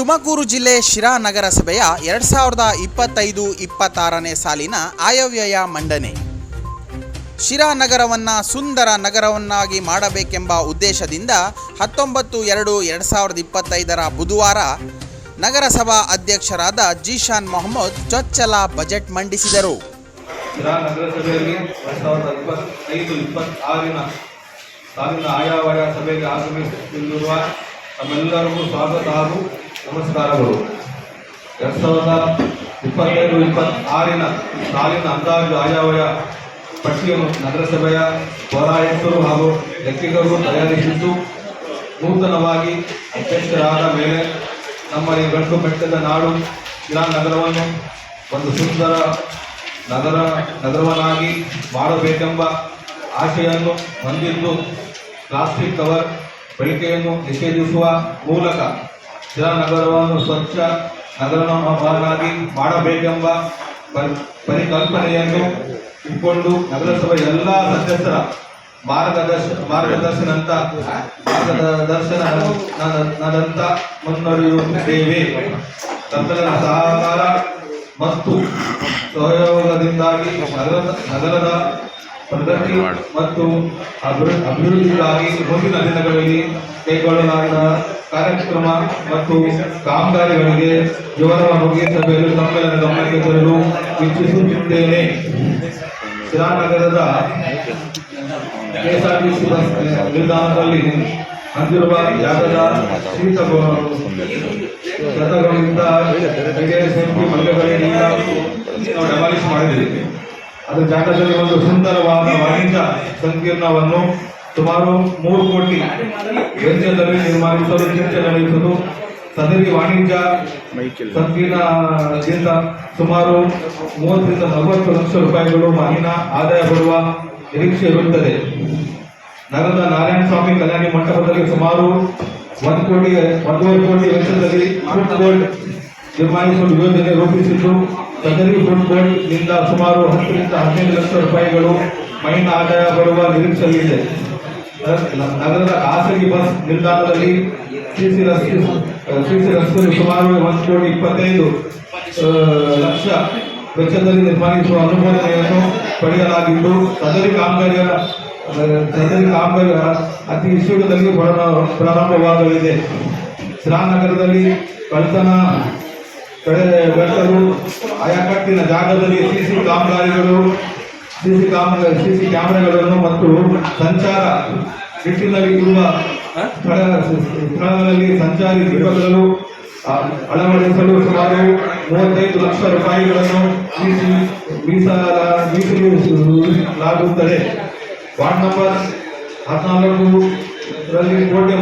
ತುಮಕೂರು ಜಿಲ್ಲೆ ಶಿರಾ ನಗರಸಭೆಯ ಎರಡು ಸಾವಿರದ ಇಪ್ಪತ್ತೈದು ಇಪ್ಪತ್ತಾರನೇ ಸಾಲಿನ ಆಯವ್ಯಯ ಮಂಡನೆ. ಶಿರಾ ನಗರವನ್ನು ಸುಂದರ ನಗರವನ್ನಾಗಿ ಮಾಡಬೇಕೆಂಬ ಉದ್ದೇಶದಿಂದ ಹತ್ತೊಂಬತ್ತು ಎರಡು ಎರಡು ಸಾವಿರದ ಇಪ್ಪತ್ತೈದರ ಬುಧವಾರ ನಗರಸಭಾ ಅಧ್ಯಕ್ಷರಾದ ಜೀಶಾನ್ ಮೊಹಮ್ಮದ್ ಚೊಚ್ಚಲ ಬಜೆಟ್ ಮಂಡಿಸಿದರು. ಸಭೆಗೆ ಆಗಮಿಸುತ್ತಿರುವ ತಮ್ಮೆಲ್ಲರಿಗೂ ಸ್ವಾಗತ ಹಾಗೂ ನಮಸ್ಕಾರಗಳು. ಎರಡು ಸಾವಿರದ ಇಪ್ಪತ್ತೈದು, ಇಪ್ಪತ್ತಾರಿನ ಸಾಲಿನ ಅಂದಾಜು ಆಯವ್ಯ ಪಟ್ಟಿಯನ್ನು ನಗರಸಭೆಯ ಪೌರಾಯುಕ್ತರು ಹಾಗೂ ಲೆಕ್ಕಿಗರು ತಯಾರಿಸಿದ್ದು, ನೂತನವಾಗಿ ಅಧ್ಯಕ್ಷರಾದ ಮೇಲೆ ನಮ್ಮ ಈ ಗಂಟು ಬೆಟ್ಟದ ನಾಡು ಶಿರಾ ನಗರವನ್ನು ಒಂದು ಸುಂದರ ನಗರ ನಗರವನ್ನಾಗಿ ಮಾಡಬೇಕೆಂಬ ಆಶೆಯನ್ನು ಹೊಂದಿದ್ದು, ಪ್ಲಾಸ್ಟಿಕ್ ಕವರ್ ಬಳಕೆಯನ್ನು ನಿಷೇಧಿಸುವ ಮೂಲಕ ನಗರವನ್ನು ಸ್ವಚ್ಛ ನಗರವನ್ನಾಗಿ ಮಾಡಬೇಕೆಂಬ ಪರಿ- ಪರಿಕಲ್ಪನೆಯನ್ನು ಇಟ್ಕೊಂಡು ನಗರಸಭೆ ಎಲ್ಲ ಸದಸ್ಯರ ಮಾರ್ಗದರ್ಶ, ಮಾರ್ಗದರ್ಶನಂತ ಮಾರ್ಗದರ್ಶನದಂತ ಮುನ್ನಡೆಯುತ್ತಿದ್ದೇವೆ ತಂತ್ರ ಸಹಕಾರ ಮತ್ತು ಸಹಯೋಗದಿಂದಾಗಿ ನಗರದ ನಗರದ ಪ್ರಗತಿ ಮತ್ತು ಅಭಿವೃ- ಅಭಿವೃದ್ಧಿಗಾಗಿ ಮುಂದಿನ ದಿನಗಳಲ್ಲಿ ಕೈಗೊಳ್ಳಲಾದ ಕಾರ್ಯಕ್ರಮ ಮತ್ತು ಕಾಮಗಾರಿಗಳಿಗೆ ವಿವರವಾಗಿ ಸಭೆಯಲ್ಲಿ ತಮ್ಮೆಲ್ಲರ ಗಮನಕ್ಕೆ ತರಲು ಇಚ್ಛಿಸುತ್ತಿದ್ದೇನೆ. ಶಿರಾನಗರದ ಕೆಎಸ್ಆರ್ಟಿಸಿ ಬಸ್ ನಿಲ್ದಾಣದಲ್ಲಿ ಹೊಂದಿರುವ ಜಾಗದ ಶೀತ ಗತಗಳಿಂದ ಸೆಂಪಿ ಮಲ್ಯಗಳಿಂದ ನಾವು ಡೆಮಾಲಿಷ್ ಮಾಡಿದ್ದೀವಿ. ಅದರ ಜಾಗದಲ್ಲಿ ಒಂದು ಸುಂದರವಾದ ವಾಣಿಜ್ಯ ಸಂಕೀರ್ಣವನ್ನು ಸುಮಾರು ಮೂರು ಕೋಟಿ ವೆಚ್ಚದಲ್ಲಿ ನಿರ್ಮಾಣಿಸಲು ಚರ್ಚೆ ನಡೆಸುವುದು ಸದರಿ ವಾಣಿಜ್ಯ ಸಂಕೀರ್ಣದಿಂದ ಸುಮಾರು ಮೂವತ್ತರಿಂದ ನಲವತ್ತು ಲಕ್ಷ ರೂಪಾಯಿಗಳು ಮಹಿನ ಆದಾಯ ಬರುವ ನಿರೀಕ್ಷೆ ಇರುತ್ತದೆ. ನಗರದ ನಾರಾಯಣ ಸ್ವಾಮಿ ಕಲ್ಯಾಣಿ ಮಂಟಪದಲ್ಲಿ ಸುಮಾರು ಒಂದು ಕೋಟಿ ಒಂದೂವರೆ ಕೋಟಿ ವೆಚ್ಚದಲ್ಲಿ ಫುಡ್ ಕೋರ್ಟ್ ನಿರ್ಮಾಣಿಸಲು ಯೋಜನೆ ರೂಪಿಸಿದ್ದು ಸದರಿ ಫುಡ್ ಬೋರ್ಡ್ನಿಂದ ಸುಮಾರು ಹತ್ತರಿಂದ ಹದಿನೈದು ಲಕ್ಷ ರೂಪಾಯಿಗಳು ಮೈನ್ ಆದಾಯ ಬರುವ ನಿರೀಕ್ಷೆಯಲ್ಲಿದೆ ನಗರದ ಖಾಸಗಿ ಬಸ್ ನಿಲ್ದಾಣದಲ್ಲಿ ಸಿಸಿ ರಸ್ತೆ ಸಿಸಿ ರಸ್ತೆಯಲ್ಲಿ ಸುಮಾರು ಒಂದು ಕೋಟಿ ಇಪ್ಪತ್ತೈದು ಲಕ್ಷ ವೆಚ್ಚದಲ್ಲಿ ನಿರ್ಮಾಣಿಸುವ ಅನುಮೋದನೆಯನ್ನು ಪಡೆಯಲಾಗಿದ್ದು ಸದರಿ ಕಾಮಗಾರಿಯ ಸದರಿ ಕಾಮಗಾರಿ ಅತಿ ಶೀಘ್ರದಲ್ಲಿ ಪ್ರಾರ- ಪ್ರಾರಂಭವಾಗಲಿದೆ. ಶ್ರಾನಗರದಲ್ಲಿ ಕಳ್ತನ ಬೆಟ್ಟಲು ಆಯಾಕಟ್ಟಿನ ಜಾಗದಲ್ಲಿ ಸಿಸಿ ಕಾಮಗಾರಿಗಳು ಸಿಸಿ ಕಾಮಗಾರಿ ಸಿಸಿ ಕ್ಯಾಮೆರಾಗಳನ್ನು ಮತ್ತು ಸಂಚಾರ ನಿಟ್ಟಿನಲ್ಲಿ ಇರುವ ಸ್ಥಳ ಸ್ಥಳಗಳಲ್ಲಿ ಸಂಚಾರಿ ದೀಪಗಳನ್ನು ಅಳವಡಿಸಲು ಸುಮಾರು ಮೂವತ್ತೈದು ಲಕ್ಷ ರೂಪಾಯಿಗಳನ್ನು ಮೀಸಿ ಮೀಸಲ ಮೀಸಲಿಸಲಾಗುತ್ತದೆ ವಾರ್ಡ್ ನಂಬರ್ ಹದಿನಾಲ್ಕು ರಲ್ಲಿ ಕೋಟೆ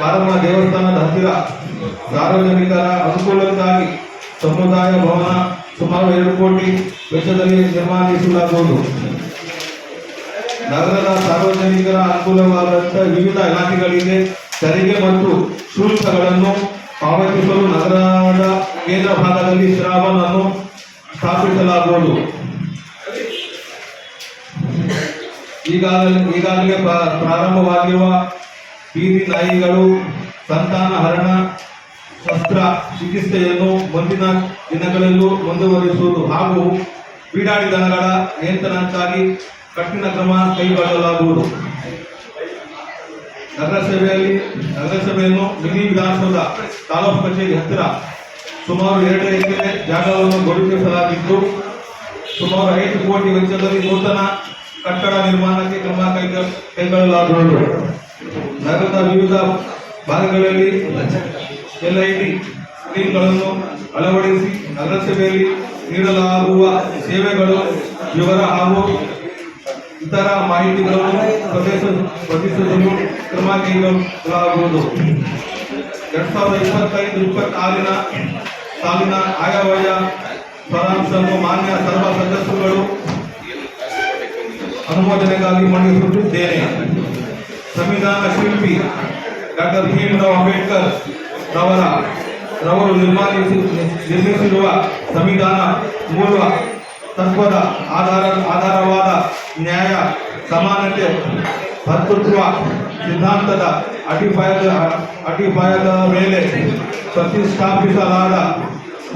ಮಾ- ಮಾರಮ್ಮ ದೇವಸ್ಥಾನದ ಹತ್ತಿರ ಸಾರ್ವಜನಿಕರ ಅನುಕೂಲಕ್ಕಾಗಿ ಸಮುದಾಯ ಭವನ ಸುಮಾರು ಎರಡು ಕೋಟಿ ವೆಚ್ಚದಲ್ಲಿ ನಿರ್ಮಾಣಿಸಲಾಗುವುದು. ನಗರದ ಸಾರ್ವಜನಿಕರ ಅನುಕೂಲವಾದಂತಹ ವಿವಿಧ ಇಲಾಖೆಗಳಿಗೆ ತೆರಿಗೆ ಮತ್ತು ಶುಲ್ಕಗಳನ್ನು ಪಾವತಿಸಲು ನಗರದ ಕೇಂದ್ರ ಭಾಗದಲ್ಲಿ ಶ್ರಾವಣವನ್ನು ಸ್ಥಾಪಿಸಲಾಗುವುದು. ಈಗಾಗಲೇ ಈಗಾಗಲೇ ಪ್ರಾ- ಪ್ರಾರಂಭವಾಗಿರುವ ಬೀದಿ ತಾಯಿಗಳು, ಸಂತಾನ ಹರಣ, ಶಸ್ತ್ರ ಚಿಕಿತ್ಸೆಯನ್ನು ಮುಂದಿನ ದಿನಗಳಲ್ಲೂ ಮುಂದುವರಿಸುವುದು ಹಾಗೂ ಬೀಡಾಡಿ ದನಗಳ ನಿಯಂತ್ರಣಕ್ಕಾಗಿ ಕಠಿಣ ಕ್ರಮ ಕೈಗೊಳ್ಳಲಾಗುವುದು. ನಗರಸಭೆಯಲ್ಲಿ, ನಗರಸಭೆಯನ್ನು ಮಿನಿ ವಿಧಾನಸೌಧ, ತಾಲೂಕು ಕಚೇರಿ ಹತ್ತಿರ ಸುಮಾರು ಎರಡು ಎಕರೆ ಜಾಗವನ್ನು ಗುರುತಿಸಲಾಗಿದ್ದು ಸುಮಾರು ಐದು ಕೋಟಿ ವೆಚ್ಚದಲ್ಲಿ ನೂತನ ಕಟ್ಟಡ ನಿರ್ಮಾಣಕ್ಕೆ ಕ್ರಮ ಕೈಗೊಳ್ಳ ಕೈಗೊಳ್ಳಲಾಗುವುದು. ನಗರದ ವಿವಿಧ ಭಾಗಗಳಲ್ಲಿ ಎಲ್ಐಡಿ ಸ್ಕ್ರೀನ್ಗಳನ್ನು ಅಳವಡಿಸಿ ನಗರಸಭೆಯಲ್ಲಿ ನೀಡಲಾಗುವ ಸೇವೆಗಳು, ವಿವರ ಹಾಗೂ ಇತರ ಮಾಹಿತಿಗಳನ್ನು ಪ್ರತಿಸಲು ಕ್ರಮ ಕೈಗೊಳ್ಳಲಾಗುವುದು. ಎರಡ್ ಸಾವಿರದ ಇಪ್ಪತ್ತೈದು, ಇಪ್ಪತ್ತಾರಿನ ಸಾಲಿನ ಆಯವ್ಯಯ ಸಾರಾಂಶವನ್ನು ಮಾನ್ಯ ಸರ್ವ ಸದಸ್ಯರುಗಳು ಅನುಮೋದನೆಗಾಗಿ ಮಂಡಿಸುತ್ತಿದ್ದೇನೆ ಸಂವಿಧಾನ ಶಿಲ್ಪಿ ಡಾಕ್ಟರ್ ಭೀಮರಾವ್ ಅಂಬೇಡ್ಕರ್ ರವರ ರವರು ನಿರ್ಮಾಣಿಸಿ ನಿರ್ಮಿಸಿರುವ ಸಂವಿಧಾನ ಮೂಲ ತತ್ವದ ಆಧಾರ ಆಧಾರವಾದ ನ್ಯಾಯ, ಸಮಾನತೆ, ಭರ್ತೃತ್ವ ಸಿದ್ಧಾಂತದ ಅಡಿಪಾಯದ ಅಡಿಪಾಯದ ಮೇಲೆ ಪ್ರತಿಷ್ಠಾಪಿಸಲಾದ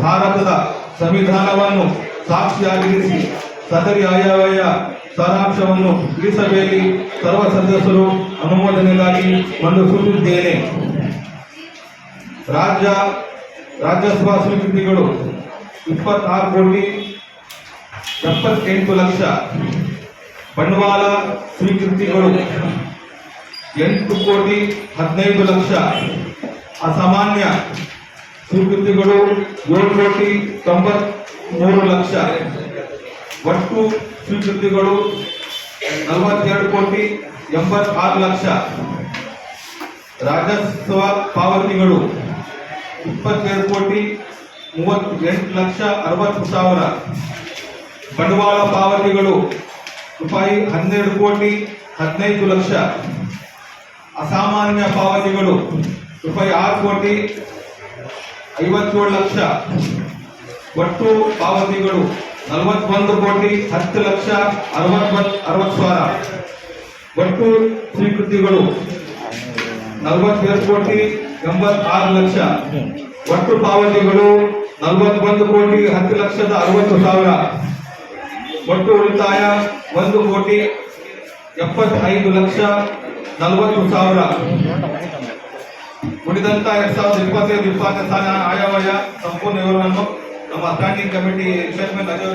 ಭಾರತದ ಸಂವಿಧಾನವನ್ನು ಸಾಕ್ಷಿಯಾಗಿರಿಸಿ ಸದರಿ ಆಯವ್ಯಯ ಸಾರಾಂಶವನ್ನು ಈ ಸಭೆಯಲ್ಲಿ ಸರ್ವ ಸದಸ್ಯರು ಅನುಮೋದನೆಗಾಗಿ ಮಂಡಿಸುತ್ತಿದ್ದೇನೆ ರಾಜ್ಯ, ರಾಜ್ಯಸಭಾ ಸ್ವೀಕೃತಿಗಳು ಇಪ್ಪತ್ತಾರು ಕೋಟಿ ಎಪ್ಪತ್ತೆಂಟು ಲಕ್ಷ ಬಂಡವಾಳ ಸ್ವೀಕೃತಿಗಳು ಎಂಟು ಕೋಟಿ ಹದಿನೈದು ಲಕ್ಷ ಅಸಾಮಾನ್ಯ ಸ್ವೀಕೃತಿಗಳು ಏಳು ಕೋಟಿ ತೊಂಬತ್ಮೂರು ಲಕ್ಷ. ಒಟ್ಟು ಸ್ವೀಕೃತಿಗಳು ನಲವತ್ತೆರಡು ಕೋಟಿ ಎಂಬತ್ತಾರು ಲಕ್ಷ. ರಾಜಸ್ವ ಪಾವತಿಗಳು ಇಪ್ಪತ್ತೆರಡು ಕೋಟಿ ಮೂವತ್ತೆಂಟು ಲಕ್ಷ ಅರವತ್ತು ಸಾವಿರ. ಬಂಡವಾಳ ಪಾವತಿಗಳು ರೂಪಾಯಿ ಹನ್ನೆರಡು ಕೋಟಿ ಹದಿನೈದು ಲಕ್ಷ. ಅಸಾಮಾನ್ಯ ಪಾವತಿಗಳು ರೂಪಾಯಿ ಆರು ಕೋಟಿ ಐವತ್ತೇಳು ಲಕ್ಷ. ಒಟ್ಟು ಪಾವತಿಗಳು ನಲವತ್ತೊಂದು ಕೋಟಿ ಹತ್ತು ಲಕ್ಷ ಅರವತ್ತೊಂದು ಅರವತ್ತು ಸಾವಿರ. ಒಟ್ಟು ಸ್ವೀಕೃತಿಗಳು ನಲವತ್ತೆರಡು ಕೋಟಿ ಎಂಬತ್ತಾರು ಲಕ್ಷ. ಒಟ್ಟು ಪಾವತಿಗಳು ನಲವತ್ತೊಂದು ಕೋಟಿ ಹತ್ತು ಲಕ್ಷದ ಅರವತ್ತು ಸಾವಿರ. ಒಟ್ಟು ಉಳಿತಾಯ ಒಂದು ಕೋಟಿ ಎಪ್ಪತ್ತೈದು ಲಕ್ಷ ನಲವತ್ತು ಸಾವಿರ. ಉಳಿದಂತ ಎರಡ್ ಸಾವಿರದ ಇಪ್ಪತ್ತೈದು ಇಪ್ಪತ್ತು ಸಾಲ ಆಯವ್ಯಯ ಸಂಪೂರ್ಣ ವಿವರವನ್ನು ನಮ್ಮ ಸ್ಟ್ಯಾಂಡಿಂಗ್ ಕಮಿಟಿ ಚೇರ್ಮನ್ ಅಜಯ್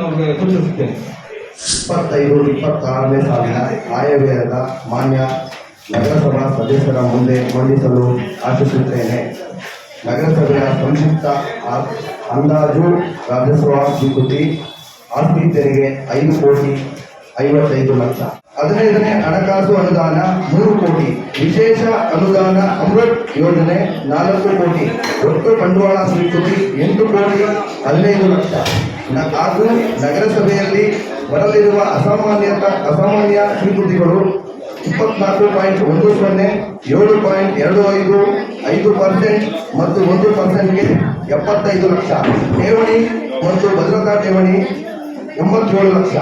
ಅವ್ರಿಗೆ ಸೂಚಿಸುತ್ತೇನೆ. ಇಪ್ಪತ್ತೈದು, ಇಪ್ಪತ್ತಾರನೇ ಸಾಲಿನ ಆಯವ್ಯಯದ ಮಾನ್ಯ ನಗರಸಭಾ ಸದಸ್ಯರ ಮುಂದೆ ಮಂಡಿಸಲು ಆಶಿಸುತ್ತೇನೆ. ನಗರಸಭೆಯ ಆ- ಅಂದಾಜು ರಾಜಸ್ವ ಸ್ವೀಕೃತಿ ಆಸ್ತಿ ತೆರಿಗೆ ಐದು ಕೋಟಿ ಐವತ್ತೈದು ಲಕ್ಷ. ಹದಿನೈದನೇ ಹಣಕಾಸು ಅನುದಾನ ಮೂರು ಕೋಟಿ. ವಿಶೇಷ ಅನುದಾನ ಅಮೃತ್ ಯೋಜನೆ ನಾಲ್ಕು ಕೋಟಿ. ಒಟ್ಟು ಬಂಡವಾಳ ಸ್ವೀಕೃತಿ ಎಂಟು ಕೋಟಿ ಹದಿನೈದು ಲಕ್ಷ. ಹಾಗೂ ನಗರಸಭೆಯಲ್ಲಿ ಬರಲಿರುವ ಅಸಾಮಾನ್ಯ ಅಸಾಮಾನ್ಯ ಸ್ವೀಕೃತಿಗಳು ಇಪ್ಪತ್ನಾಲ್ಕು ಪಾಯಿಂಟ್ ಒಂದು ಸೊನ್ನೆ, ಏಳು ಪಾಯಿಂಟ್ ಎರಡು ಐದು ಐದು ಪರ್ಸೆಂಟ್ ಮತ್ತು ಒಂದು ಪರ್ಸೆಂಟ್ಗೆ ಎಪ್ಪತ್ತೈದು ಲಕ್ಷ. ಠೇವಣಿ ಮತ್ತು ಭದ್ರತಾ ಠೇವಣಿ ಎಂಬತ್ತೇಳು ಲಕ್ಷ.